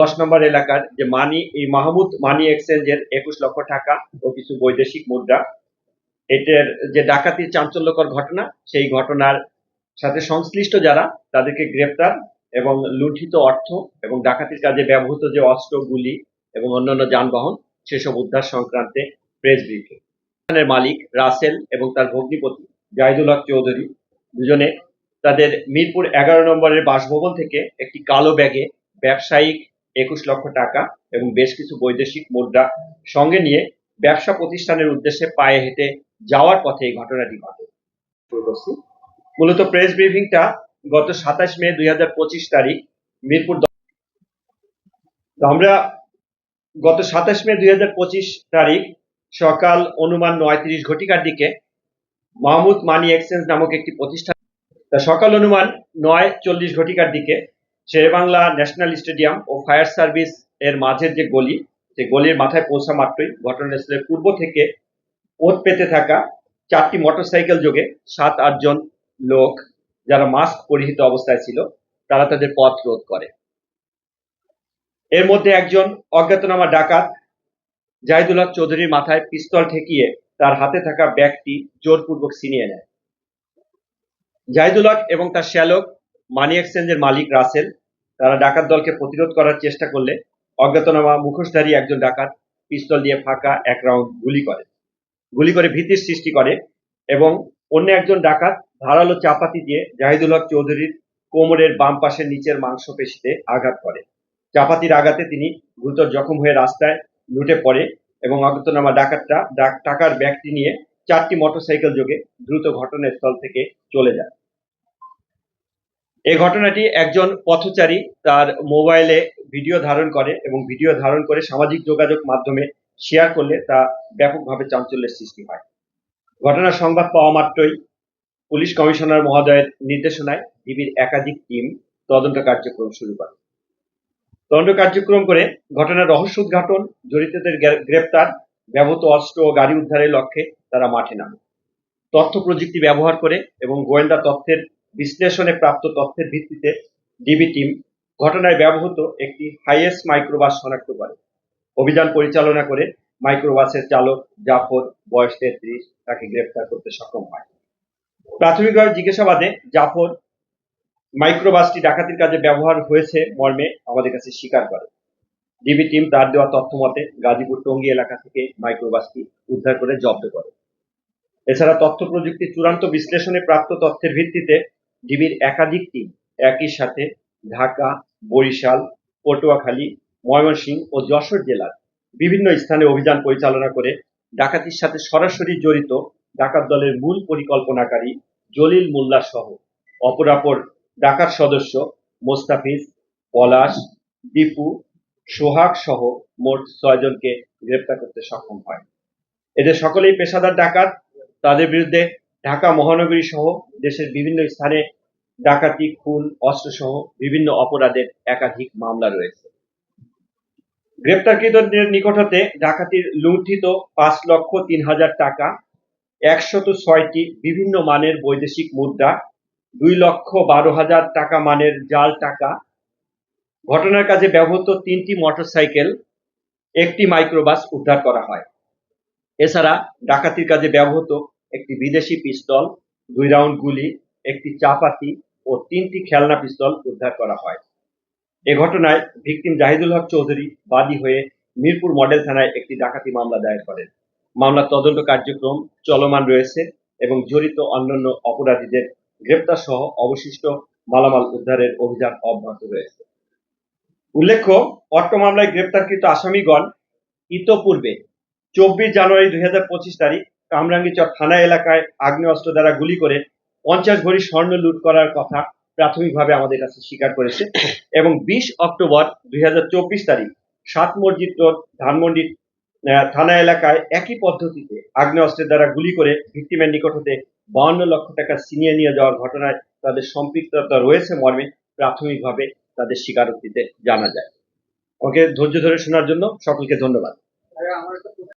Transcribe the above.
দশ নম্বর এলাকার যে মানি, এই মাহমুদ মানি এক্সচেঞ্জের একুশ লক্ষ টাকা ও কিছু বৈদেশিক মুদ্রা। এটার যে ডাকাতির চাঞ্চল্যকর ঘটনা, সেই ঘটনার সাথে সংশ্লিষ্ট যারা, তাদেরকে গ্রেপ্তার এবং লুণ্ঠিত অর্থ এবং ডাকাতির কাজে ব্যবহৃত যে অস্ত্র গুলি এবং অন্যান্য যানবাহন, সেসব উদ্ধার সংক্রান্তে প্রেস ব্রিফিং। মালিক রাসেল এবং তার ভগ্নিপতি জাহিদুল হক চৌধুরী দুজনে তাদের মিরপুর এগারো নম্বরের বাসভবন থেকে একটি কালো ব্যাগে ব্যবসায়িক একুশ লক্ষ টাকা এবং বেশ কিছু বৈদেশিক মুদ্রা সঙ্গে নিয়ে ব্যবসা প্রতিষ্ঠানের উদ্দেশ্যে পায়ে হেঁটে যাওয়ার পথে এই ঘটনাটি ঘটে। মূলত প্রেস ব্রিফিংটা গত সাতাশ মে দুই তারিখ মিরপুর আমরা গত সাতাশ মে দুই হাজার পঁচিশ তারিখ সকাল অনুমান নয় তিরিশ ঘটিকার দিকে মাহমুদ মানি এক্সচেঞ্জ নামক একটি প্রতিষ্ঠান সকাল অনুমান নয় চল্লিশ ঘটিকার দিকে শেরেবাংলা ন্যাশনাল স্টেডিয়াম ও ফায়ার সার্ভিস এর মাঝের যে গলি সেই গলির মাথায় পৌঁছা মাত্রই ঘটনাস্থলের পূর্ব থেকে ওত পেতে থাকা চারটি মোটরসাইকেল যোগে সাত আটজন লোক যারা মাস্ক পরিহিত অবস্থায় ছিল, তারা তাদের পথ রোধ করে। এর মধ্যে একজন অজ্ঞাতনামা ডাকাত জাহিদুল হক চৌধুরীর মাথায় পিস্তল ঠেকিয়ে তার হাতে থাকা ব্যাগটি জোরপূর্বক ছিনিয়ে নেয়। জাহিদুল হক এবং তার শ্যালক, মানি এক্সচেঞ্জের মালিক রাসেল তারা ডাকাত দলকে প্রতিরোধ করার চেষ্টা করলে অজ্ঞাতনামা মুখোশধারী একজন ডাকাত পিস্তল দিয়ে ফাঁকা এক রাউন্ড গুলি করে। গুলি করে ভীতির সৃষ্টি করে এবং অন্য একজন ডাকাত ধারালো চাপাতি দিয়ে জাহিদুল হক চৌধুরীর কোমরের বাম পাশের নিচের মাংসপেশিতে আঘাত করে। চাপাতির আঘাতে তিনি গুরুতর জখম হয়ে রাস্তায় লুটে পড়ে এবং অজ্ঞাতনামা ডাকাতটা টাকার ব্যাগটি নিয়ে চারটি মোটরসাইকেল যোগে দ্রুত ঘটনাস্থল থেকে চলে যায়। এই ঘটনাটি একজন পথচারী তার মোবাইলে ভিডিও ধারণ করে এবং ভিডিও ধারণ করে সামাজিক যোগাযোগ মাধ্যমে শেয়ার করলে তা ব্যাপকভাবে চাঞ্চল্যের সৃষ্টি হয়। ঘটনার সংবাদ পাওয়া মাত্রই পুলিশ কমিশনার মহোদয়ের নির্দেশনায় ডিবির একাধিক টিম তদন্ত কার্যক্রম শুরু করে। তদন্ত কার্যক্রম করে ঘটনার রহস্য উদ্ঘাটন, জড়িতদের গ্রেপ্তার, ব্যবহৃত অস্ত্র ও গাড়ি উদ্ধারের লক্ষ্যে তারা মাঠে নামে। তথ্য প্রযুক্তি ব্যবহার করে এবং গোয়েন্দা তথ্যের বিশ্লেষণে প্রাপ্ত তথ্যের ভিত্তিতে ডিবি টিম ঘটনায় ব্যবহৃত একটি হাইয়েস্ট মাইক্রোবাস শনাক্ত করে। অভিযান পরিচালনা করে মাইক্রোবাসের চালক জাফর, বয়স তেত্রিশ, তাকে গ্রেপ্তার করতে সক্ষম হয়। প্রাথমিকভাবে জিজ্ঞাসাবাদে জাফর মাইক্রোবাসটি ডাকাতির কাজে ব্যবহার হয়েছে মর্মে আমাদের কাছে স্বীকার করে। ডিবি টিম তার দেওয়া তথ্য মতে গাজীপুর টঙ্গী এলাকা থেকে মাইক্রোবাসটি উদ্ধার করে জব্দ করে। এছাড়া তথ্য প্রযুক্তি চূড়ান্ত বিশ্লেষণে প্রাপ্ত তথ্যের ভিত্তিতে ডিবির একাধিক টিম একই সাথে ঢাকা, বরিশাল, পটুয়াখালী ময়মনসিংহ ও যশোর জেলার বিভিন্ন স্থানে অভিযান পরিচালনা করে ডাকাতির সাথে সরাসরি জড়িত ডাকাত দলের মূল পরিকল্পনাকারী জলিল মোল্লা সহ অপরাপর ডাকাত সদস্য মোস্তাফিজ, পলাশ, দীপু, সোহাগ সহ মোট ছয়জনকে গ্রেপ্তার করতে সক্ষম হয়। এদের সকলেই পেশাদার ডাকাত। তাদের বিরুদ্ধে ঢাকা মহানগরী সহ দেশের বিভিন্ন স্থানে ডাকাতি, খুন, অস্ত্রসহ বিভিন্ন অপরাধের একাধিক মামলা রয়েছে। গ্রেপ্তারকৃতদের নিকট হতে ডাকাতির লুণ্ঠিত পাঁচ লক্ষ তিন হাজার টাকা, একশত ছয়টি বিভিন্ন মানের বৈদেশিক মুদ্রা, দুই লক্ষ বারো হাজার টাকা মানের জাল টাকা, ঘটনার কাজে ব্যবহৃত তিনটি মোটরসাইকেল, একটি মাইক্রোবাস উদ্ধার করা হয়। এছাড়া ডাকাতির কাজে ব্যবহৃত একটি বিদেশি পিস্তল, দুই রাউন্ড গুলি, একটি চাপাতি ও তিনটি খেলনা পিস্তল উদ্ধার করা হয়। এ ঘটনায় ভিকটিম জাহিদুল হক চৌধুরী বাদী হয়ে মিরপুর মডেল থানায় একটি ডাকাতি মামলা দায়ের করেন। মামলার তদন্ত কার্যক্রম চলমান রয়েছে এবং জড়িত অন্যান্য অপরাধীদের গ্রেপ্তার সহ অবশিষ্ট মালামাল উদ্ধারের অভিযান অব্যাহত রয়েছে। উল্লেখ্য, অট্ট মামলায় গ্রেপ্তারকৃত আসামিগণ ইতোপূর্বে চব্বিশ জানুয়ারি দুই হাজার পঁচিশ তারিখ কামরাঙ্গীচর থানা এলাকায় আগ্নেয়াস্ত্র দ্বারা গুলি করে পঞ্চাশ ভরি স্বর্ণ লুট করার কথা প্রাথমিকভাবে আমাদের কাছে স্বীকার করেছে এবং বিশ অক্টোবর দুই তারিখ সাত মসজিদ রোড ধানমন্ডি থানা এলাকায় একই পদ্ধতিতে আগ্নেয়াস্ত্রের দ্বারা গুলি করে ভিক্টিমের নিকট হতে বাউন্ন লক্ষ টাকা ছিনিয়ে নিয়ে যাওয়ার ঘটনায় তাদের সম্পৃক্ততা রয়েছে মর্মে, প্রাথমিকভাবে তাদের স্বীকারোক্তিতে জানা যায়। ওকে, ধৈর্য ধরে শোনার জন্য সকলকে ধন্যবাদ।